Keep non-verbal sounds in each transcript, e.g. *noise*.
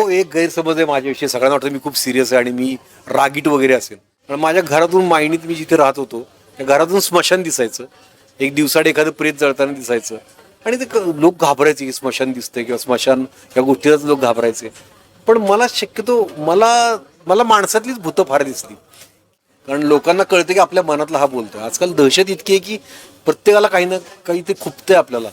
तो एक गैरसमज आहे माझ्याविषयी. सगळ्यांना वाटतं मी खूप सिरियस आहे आणि मी रागीट वगैरे असेल. पण माझ्या घरातून मायनीत मी जिथे राहत होतो त्या घरातून स्मशान दिसायचं. एक दिवसाड एखादं प्रेत जळताना दिसायचं. आणि ते लोक घाबरायचे की स्मशान दिसतंय किंवा स्मशान या गोष्टीलाच लोक घाबरायचे. पण मला शक्यतो मला मला माणसातलीच भूतं फार दिसली. कारण लोकांना कळतं की आपल्या मनातला हा बोलतोय. आजकाल दहशत इतकी आहे की प्रत्येकाला काही ना काही ते खुपतंय आपल्याला.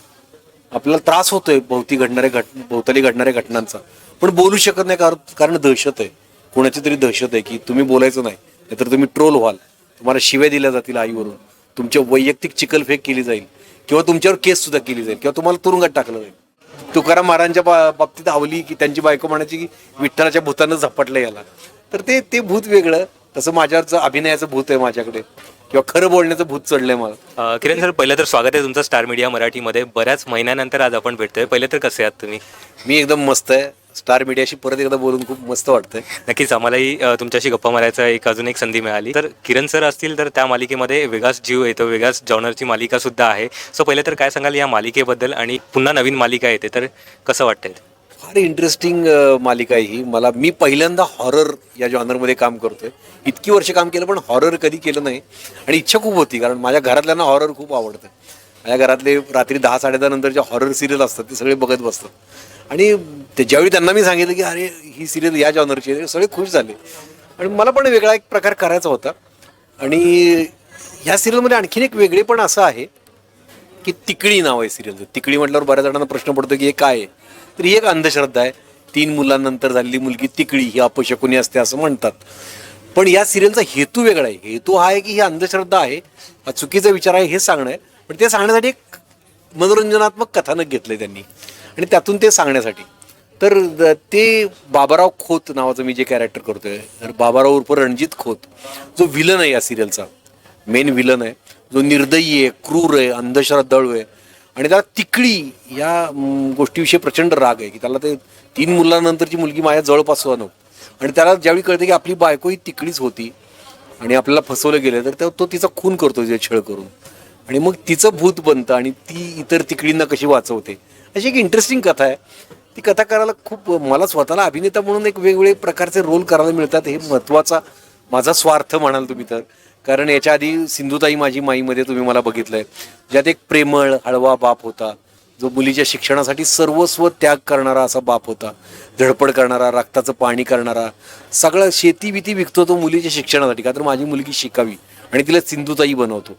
आपल्याला त्रास होतोय भोवती घडणाऱ्या घट भोवताली घडणाऱ्या घटनांचा. पण बोलू शकत नाही कारण कारण दहशत आहे. कोणाची तरी दहशत आहे की तुम्ही बोलायचं नाही नाहीतर तुम्ही ट्रोल व्हाल. तुम्हाला शिव्या दिल्या जातील आईवरून. तुमच्या वैयक्तिक चिकलफेक केली जाईल. किंवा तुमच्यावर केस सुद्धा केली जाईल. किंवा तुम्हाला तुरुंगात टाकलं जाईल. तुकाराम महाराजांच्या बा- बाबतीत आवली की त्यांची बायको म्हणायची की विठ्ठलाच्या भूतानं झपटलं याला. तर ते ते भूत वेगळं. तसं माझ्यावरचं अभिनयाचं भूत आहे माझ्याकडे. किंवा खरं बोलण्याचं भूत चढलंय मला. किरण सर पहिलं तर स्वागत आहे तुमचं स्टार मीडिया मराठीमध्ये. बऱ्याच महिन्यानंतर आज आपण भेटतोय. पहिले तर कसे आहात तुम्ही? मी एकदम मस्त आहे. स्टार मीडियाशी परत एकदा बोलून खूप मस्त वाटतंय. नक्कीच आम्हालाही अ, तुमच्याशी गप्पा मारायचा एक अजून एक संधी मिळाली. तर किरण सर असतील तर त्या मालिकेमध्ये वेगळाच जीव येतो वेगळाच जॉनरची मालिका सुद्धा आहे. सो पहिले तर काय सांगाल या मालिकेबद्दल आणि पुन्हा नवीन मालिका येते तर कसं वाटतंय? फार इंटरेस्टिंग मालिका आहे ही. मला मी पहिल्यांदा हॉरर या जॉनरमध्ये काम करतोय. इतकी वर्ष काम केलं पण हॉरर कधी केलं नाही. आणि इच्छा खूप होती कारण माझ्या घरातल्यांना हॉरर खूप आवडतं. माझ्या घरातले रात्री दहा साडेदहा नंतर ज्या हॉरर सिरियल असतात ते सगळे बघत बसतात. आणि ते ज्यावेळी त्यांना मी सांगितलं की अरे ही सिरियल या जॉनरची आहे सगळे खुश झाले. आणि मला पण वेगळा एक प्रकार करायचा होता. आणि ह्या सिरियलमध्ये आणखीन एक वेगळेपण असं आहे की तिकडी नाव आहे सिरियलचं तिकडी म्हटल्यावर बऱ्याच जणांना प्रश्न पडतो की हे काय आहे? तर ही एक अंधश्रद्धा आहे. तीन मुलांनंतर झालेली मुलगी तिकडी ही अपशकुनी असते असं म्हणतात. पण या सिरियलचा हेतू वेगळा आहे. हेतू हा आहे की ही अंधश्रद्धा आहे. हा चुकीचा विचार आहे हे सांगणं आहे. पण ते सांगण्यासाठी एक मनोरंजनात्मक कथानक घेतलंय त्यांनी. आणि त्यातून ते सांगण्यासाठी. तर द- ते बाबाराव खोत नावाचं मी जे कॅरेक्टर करतोय तर बाबाराव उर्फ रणजित खोत जो विलन आहे या सिरियलचा मेन विलन आहे जो निर्दयी आहे क्रूर आहे अंधश्रद्धाळू आहे आणि त्याला तिकडी या गोष्टीविषयी प्रचंड राग आहे की त्याला ते तीन मुलांनंतरची मुलगी माझ्या जवळपास नव्हती. आणि त्याला ज्यावेळी कळते की आपली बायको ही तिकडीच होती आणि आपल्याला फसवलं गेलं तर तो- तो तिचा खून करतो तिचा छळ करून. आणि मग तिचं भूत बनतं आणि ती इतर तिकडींना कशी वाचवते अशी एक इंटरेस्टिंग कथा आहे. ती कथा करायला खूप मला स्वतःला अभिनेता म्हणून एक वेगवेगळे प्रकारचे रोल करायला मिळतात. हे महत्त्वाचा माझा स्वार्थ म्हणाल तुम्ही तर. कारण याच्या आधी सिंधुताई माझी माईमध्ये तुम्ही मला बघितलंय. ज्यात एक प्रेमळ हळवा बाप होता. जो मुलीच्या शिक्षणासाठी सर्वस्व त्याग करणारा असा बाप होता. धडपड करणारा रक्ताचं पाणी करणारा. सगळं शेती बिती विकतो तो मुलीच्या शिक्षणासाठी. का तर माझी मुलगी शिकावी आणि तिला सिंधुताई बनवतो.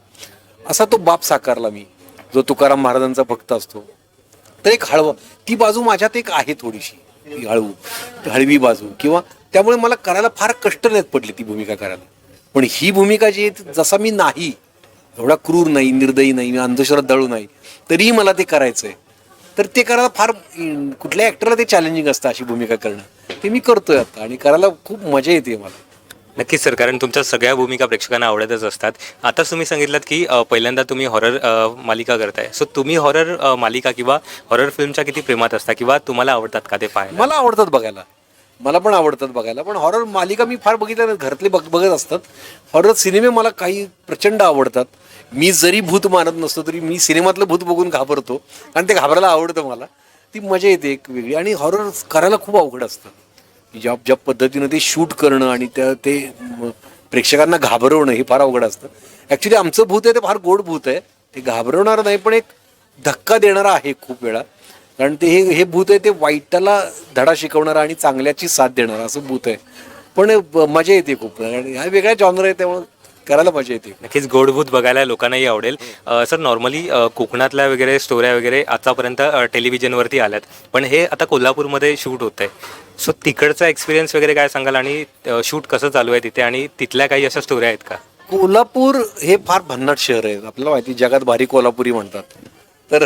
असा तो बाप साकारला मी. जो तुकाराम महाराजांचा भक्त असतो. तर एक हळव ती बाजू माझ्यात एक आहे थोडीशी ती हळवू हळवी बाजू. किंवा त्यामुळे मला करायला फार कष्ट नाहीत पडले ती भूमिका करायला. पण ही भूमिका जी आहे जसा मी नाही एवढा क्रूर नाही निर्दयी नाही मी अंधश्रद्धाळू नाही तरीही मला ते करायचं आहे तर ते करायला फार कुठल्या ॲक्टरला ते चॅलेंजिंग असतं अशी भूमिका करणं? ते मी करतोय आता आणि करायला खूप मजा येते मला. नक्कीच सर कारण तुमच्या सगळ्या भूमिका प्रेक्षकांना आवडतच असतात. आता तुम्ही सांगितलं की अ, पहिल्यांदा तुम्ही हॉरर मालिका करताय. सो तुम्ही हॉरर मालिका किंवा हॉरर फिल्मच्या किती प्रेमात असता किंवा तुम्हाला आवडतात का ते पाहायला? मला आवडतात बघायला. मला पण आवडतात बघायला. पण हॉरर मालिका मी फार बघितल्या घरातले बघ बघत असतात. हॉरर सिनेमे मला काही प्रचंड आवडतात. मी जरी भूत मानत नसतो तरी मी सिनेमातलं भूत बघून घाबरतो. आणि ते घाबरायला आवडतं मला. ती मजा येते एक वेगळी. आणि हॉरर करायला खूप अवघड असतं. ज्या ज्या पद्धतीनं ते शूट करणं आणि त्या ते प्रेक्षकांना घाबरवणं हे फार अवघड असतं. ॲक्च्युली आमचं भूत आहे ते फार गोड भूत आहे. ते घाबरवणारं नाही पण एक धक्का देणारा आहे खूप वेळा. कारण ते हे हे भूत आहे ते वाईटाला धडा शिकवणारा आणि चांगल्याची साथ देणारा असं भूत आहे. पण मजा येते खूप. आणि हा वेगळ्या जॉनर आहे त्यामुळे करायला मजा येते. नक्कीच गोडभूत बघायला लोकांनाही आवडेल. अ, सर नॉर्मली अ, कोकणातल्या वगैरे स्टोऱ्या वगैरे आतापर्यंत अ, टेलिव्हिजनवरती आल्यात. पण हे आता कोल्हापूरमध्ये शूट होत आहे सो तिकडचा एक्सपिरियन्स वगैरे काय सांगाल? आणि शूट कसं चालू आहे तिथे? आणि तिथल्या काही अशा स्टोऱ्या आहेत का? कोल्हापूर हे फार भन्नाट शहर आहे. आपल्याला माहिती जगात भारी कोल्हापुरी म्हणतात. तर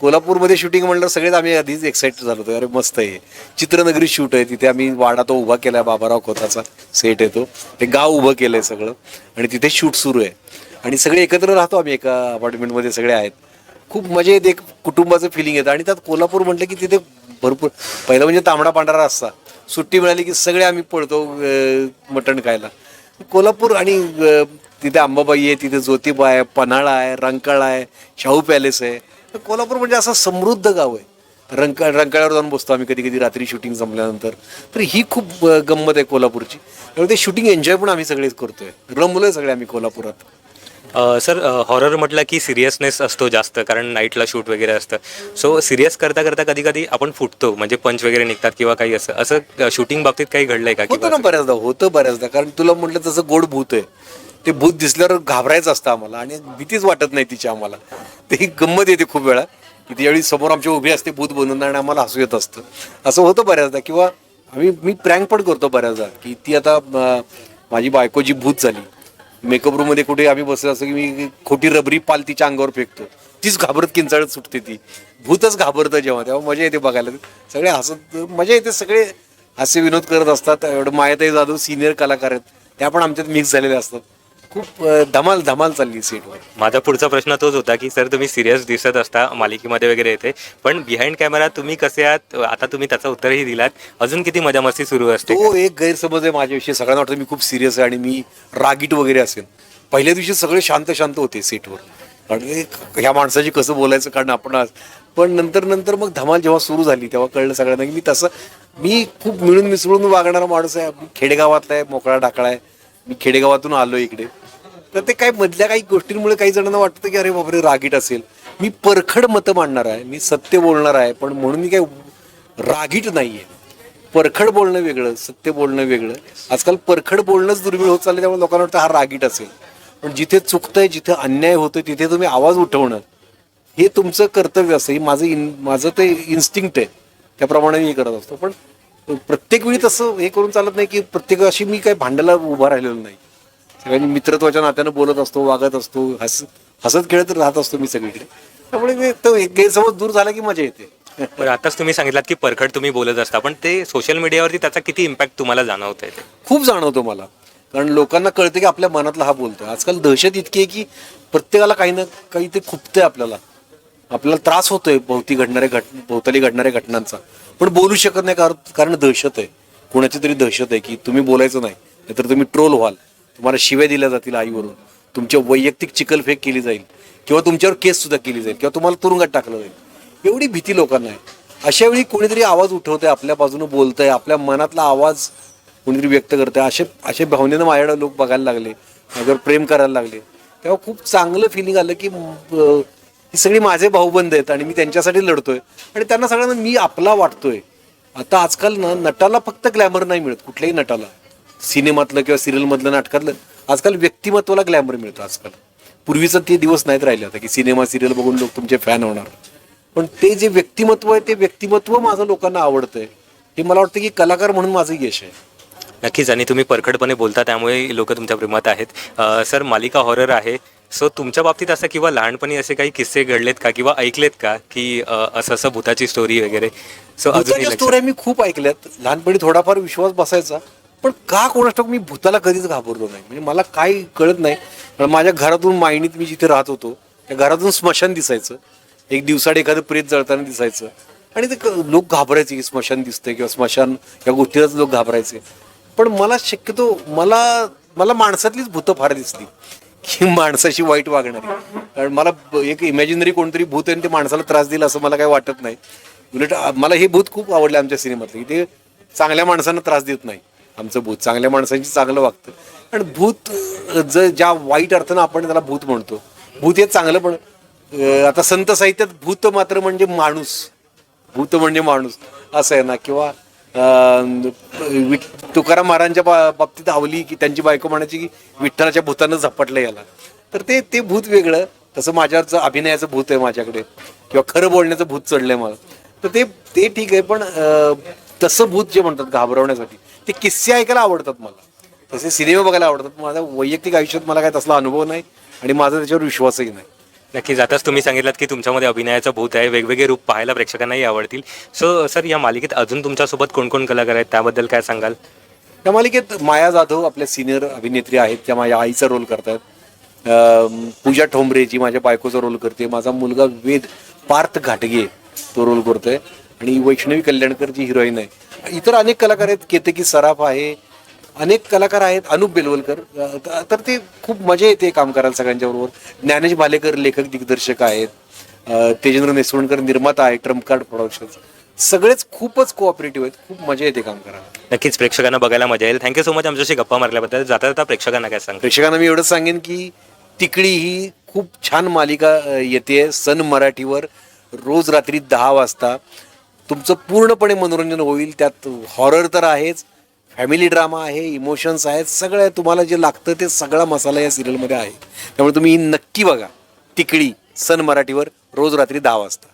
कोल्हापूरमध्ये शूटिंग म्हणलं सगळेच आम्ही आधीच एक्साइटेड झालो होतो. अरे मस्त आहे. चित्रनगरी शूट आहे. तिथे आम्ही वाडा तो उभा केला बाबाराव खोताचा सेट येतो ते. गाव उभं केलं आहे सगळं. आणि तिथे शूट सुरू आहे. आणि सगळे एकत्र राहतो आम्ही एका अपार्टमेंटमध्ये सगळे आहेत. खूप म्हणजे मजा येते एक कुटुंबाचं फिलिंग येतं. आणि त्यात कोल्हापूर म्हटलं की तिथे भरपूर पहिलं म्हणजे तांबडा पांढरा रस्ता. सुट्टी मिळाली की सगळे आम्ही पळतो मटण खायला. कोल्हापूर आणि तिथे अंबाबाई आहे तिथे ज्योतिबा आहे पन्हाळा आहे रंकाळा आहे शाहू पॅलेस आहे. तर कोल्हापूर म्हणजे असं समृद्ध गाव आहे. रंक रंकाळ्यावर जाऊन बसतो आम्ही कधी कधी रात्री शूटिंग संपल्यानंतर. तर ही खूप गंमत आहे कोल्हापूरची. त्यामुळे ते शूटिंग एन्जॉय पण आम्ही सगळेच करतोय. रमलोय सगळे आम्ही कोल्हापुरात. सर हॉरर म्हटलं की सिरियसनेस असतो जास्त कारण नाईटला शूट वगैरे असतं. सो सिरियस करता करता कधी कधी आपण फुटतो म्हणजे पंच वगैरे निघतात किंवा काही असं. असं शूटिंग बाबतीत काही घडलंय का होतं ना बऱ्याचदा होतं बऱ्याचदा. कारण तुला म्हटलं तसं गोड भूत आहे. ते भूत दिसल्यावर घाबरायचं असतं आम्हाला आणि भीतीच वाटत नाही तिची आम्हाला. ते ही गंमत येते खूप वेळा की त्यावेळी समोर आमच्या उभी असते भूत बनून आणि आम्हाला हसू येत असतं. असं होतं बऱ्याचदा किंवा आम्ही मी प्रँक पण करतो बऱ्याचदा की ती आता माझी बायको जी भूत झाली मेकअप रूममध्ये कुठे आम्ही बसलो असं की मी खोटी रबरी पाल तिच्या अंगावर फेकतो. तीच घाबरत किंचाळत सुटते ती. भूतच घाबरतं जेव्हा तेव्हा मजा येते बघायला. सगळे हसत मजा येते सगळे हास्य विनोद करत असतात. एवढं मायाताई जाधव सिनियर कलाकार आहेत त्या पण आमच्यात मिक्स झालेल्या असतात. खूप धमाल धमाल चालली सेटवर माझा पुढचा प्रश्न तोच होता की सर तुम्ही सिरियस दिसत असता मालिकेमध्ये वगैरे येते पण बिहाइंड कॅमेरा तुम्ही कसे आहात? आता तुम्ही त्याचं उत्तरही दिलात. अजून किती मजा मस्ती सुरू असते? तो एक गैरसमज आहे माझ्याविषयी. सगळ्यांना वाटतं मी खूप सिरियस आहे आणि मी रागीट वगैरे असेल. पहिल्या दिवशी सगळे शांत शांत होते सेटवर कारण ह्या माणसाशी कसं बोलायचं कारण आपण पण नंतर नंतर मग धमाल जेव्हा सुरू झाली तेव्हा कळलं सगळ्यांना की मी तसं मी खूप मिळून मिसळून वागणारा माणूस आहे. खेडेगावातला आहे मोकळा डाकळा आहे. मी खेडेगावातून आलो इकडे. तर ते काय मधल्या काही गोष्टींमुळे काही जणांना वाटतं की अरे बापरे रागीट असेल. मी परखड मतं मांडणार आहे मी सत्य बोलणार आहे पण म्हणून मी काय रागीट नाही आहे परखड बोलणं वेगळं सत्य बोलणं वेगळं. आजकाल परखड बोलणंच दुर्मिळ होत चाललं त्यामुळे लोकांना वाटतं हा रागीट असेल. पण जिथे चुकतंय जिथे अन्याय होतोय तिथे तुम्ही आवाज उठवणं हे तुमचं कर्तव्य असतं हे माझं इन माझं ते इन्स्टिंक्ट आहे. त्याप्रमाणे मी हे करत असतो. पण प्रत्येक वेळी तसं हे करून चालत नाही की प्रत्येक अशी मी काय भांडायला उभा राहिलेलो नाही. सगळ्यांनी मित्रत्वाच्या नात्यानं बोलत असतो वागत असतो हस हसत खेळत राहत असतो मी सगळीकडे. त्यामुळे ते- एक गैरसमज दूर झाला की मजा येते. *laughs* पण आताच तुम्ही सांगितलात की परखड तुम्ही बोलत असता पण ते सोशल मीडियावरती त्याचा किती इम्पॅक्ट तुम्हाला जाणवत आहे खूप जाणवतो मला. कारण लोकांना कळतं की आपल्या मनातला हा बोलतोय. आजकाल दहशत इतकी आहे की प्रत्येकाला काही ना काही ते खुपतंय आपल्याला. आपल्याला त्रास होतोय भोवती घडणाऱ्या घट भोवताली घडणाऱ्या घटनांचा. पण बोलू शकत नाही कारण दहशत आहे. कोणाची तरी दहशत आहे की तुम्ही बोलायचं नाही नाहीतर तुम्ही ट्रोल व्हाल. तुम्हाला शिव्या दिल्या जातील आईवरून. तुमच्या वैयक्तिक चिकलफेक केली जाईल. किंवा तुमच्यावर केस सुद्धा केली जाईल. किंवा तुम्हाला तुरुंगात टाकलं जाईल. एवढी भीती लोकांना आहे. अशा वेळी कोणीतरी आवाज उठवतंय आपल्या बाजूने बोलतंय आपल्या मनातला आवाज कोणीतरी व्यक्त करतंय. असे असे भावनेनं माझ्याकडे लोक बघायला लागले. माझ्यावर प्रेम करायला लागले. तेव्हा खूप चांगलं फिलिंग आलं की ही सगळी माझे भाऊबंद आहेत आणि मी त्यांच्यासाठी लढतोय. आणि त्यांना सगळ्यांना मी आपला वाटतोय. आता आजकाल ना नटाला फक्त ग्लॅमर नाही मिळत. कुठल्याही नटाला. सिनेमातलं किंवा सिरियलमधलं नाटकातलं आजकाल व्यक्तिमत्वाला ग्लॅमर मिळतं आजकाल. पूर्वीचं ते दिवस नाहीत राहिले आता की सिनेमा सिरियल बघून लोक तुमचे फॅन होणार. पण ते जे व्यक्तिमत्व आहे ते व्यक्तिमत्व माझं लोकांना आवडतंय. हे मला वाटतं की कलाकार म्हणून माझं यश आहे. नक्कीच आणि तुम्ही परखडपणे बोलता त्यामुळे लोक तुमच्या प्रेमात आहेत. सर मालिका हॉरर आहे. सो तुमच्या बाबतीत असं किंवा लहानपणी असे काही किस्से घडलेत का किंवा ऐकलेत का की असं असं भूताची स्टोरी वगैरे? सो स्टोऱ्या मी खूप ऐकल्यात. लहानपणी थोडाफार विश्वास बसायचा. पण का कोणास मी भूताला कधीच घाबरलो नाही? म्हणजे मला काही कळत नाही. कारण माझ्या घरातून मायनीत मी जिथे राहत होतो त्या घरातून स्मशान दिसायचं. एक दिवसाड एखादं प्रेत जळताना दिसायचं. आणि ते लोक घाबरायचे की स्मशान दिसतंय किंवा स्मशान या गोष्टीलाच लोक घाबरायचे. पण मला शक्यतो मला मला माणसातलीच भूतं फार दिसली. की माणसाशी वाईट वागणारी. कारण मला एक इमॅजिनरी कोणतरी भूत आहे आणि ते माणसाला त्रास दिला असं मला काही वाटत नाही. उलट मला हे भूत खूप आवडलं आमच्या सिनेमातलं. की ते चांगल्या माणसांना त्रास देत नाही. आमचं भूत चांगल्या माणसांची चांगलं वागतं. आणि भूत ज ज्या वाईट अर्थानं आपण त्याला भूत म्हणतो भूत हे चांगलं पण आता संत साहित्यात भूत मात्र म्हणजे माणूस. भूत म्हणजे माणूस. असं आहे ना किंवा तुकाराम महाराजांच्या बा- बाबतीत आवली की त्यांची बायको म्हणायची की विठ्ठलाच्या भूतानं झपटलं याला. तर ते ते भूत वेगळं. तसं माझ्यावरचं अभिनयाचं भूत आहे माझ्याकडे किंवा खरं बोलण्याचं भूत चढलंय मला. तर ते ते ठीक आहे पण तसं भूत जे म्हणतात घाबरवण्यासाठी ते किस्से ऐकायला आवडतात मला. तसे सिनेमा बघायला आवडतात. माझ्या वैयक्तिक आयुष्यात मला काय तसला अनुभव नाही आणि माझा त्याच्यावर विश्वासही नाही. नक्कीच. आताच तुम्ही सांगितलं की तुमच्यामध्ये अभिनयाचं भूत आहे. वेगवेगळे रूप पाहायला प्रेक्षकांनाही आवडतील. सो सर या मालिकेत अजून तुमच्यासोबत कोण कोण कलाकार आहेत? त्याबद्दल काय सांगाल? या मालिकेत माया जाधव आपल्या सिनियर अभिनेत्री आहेत. त्या माझ्या आईचा रोल करतात पूजा ठोंबरे जी माझ्या बायकोचा रोल करते. माझा मुलगा वेद पार्थ घाटगे तो रोल करतोय. आणि वैष्णवी कल्याणकर जी हिरोईन आहे. इतर अनेक कलाकार आहेत केतकी सराफ आहे अनेक कलाकार आहेत अनुप बेलवलकर. तर ते खूप मजा येते काम करायला सगळ्यांच्या बरोबर. ज्ञानेश भालेकर लेखक दिग्दर्शक आहेत. तेजेंद्र नेसवणकर निर्माता आहे ट्रम्प कार्ड प्रोडक्शन्स सगळेच खूपच कोऑपरेटिव्ह आहेत. खूप मजा येते काम करायला. नक्कीच प्रेक्षकांना बघायला मजा येईल. थँक्यू सो मच आमच्याशी गप्पा मारल्याबद्दल. जाता जाता प्रेक्षकांना काय सांग प्रेक्षकांना मी एवढंच सांगेन की तिकडी ही खूप छान मालिका येते सन मराठीवर रोज रात्री दहा वाजता. तुमचं पूर्णपणे मनोरंजन होईल. त्यात हॉरर तर आहेच फॅमिली ड्रामा आहे इमोशन्स आहेत सगळं तुम्हाला जे लागतं ते सगळा मसाला या सिरियलमध्ये आहे. त्यामुळे तुम्ही नक्की बघा. तिकडी सन मराठीवर रोज रात्री दहा वाजता.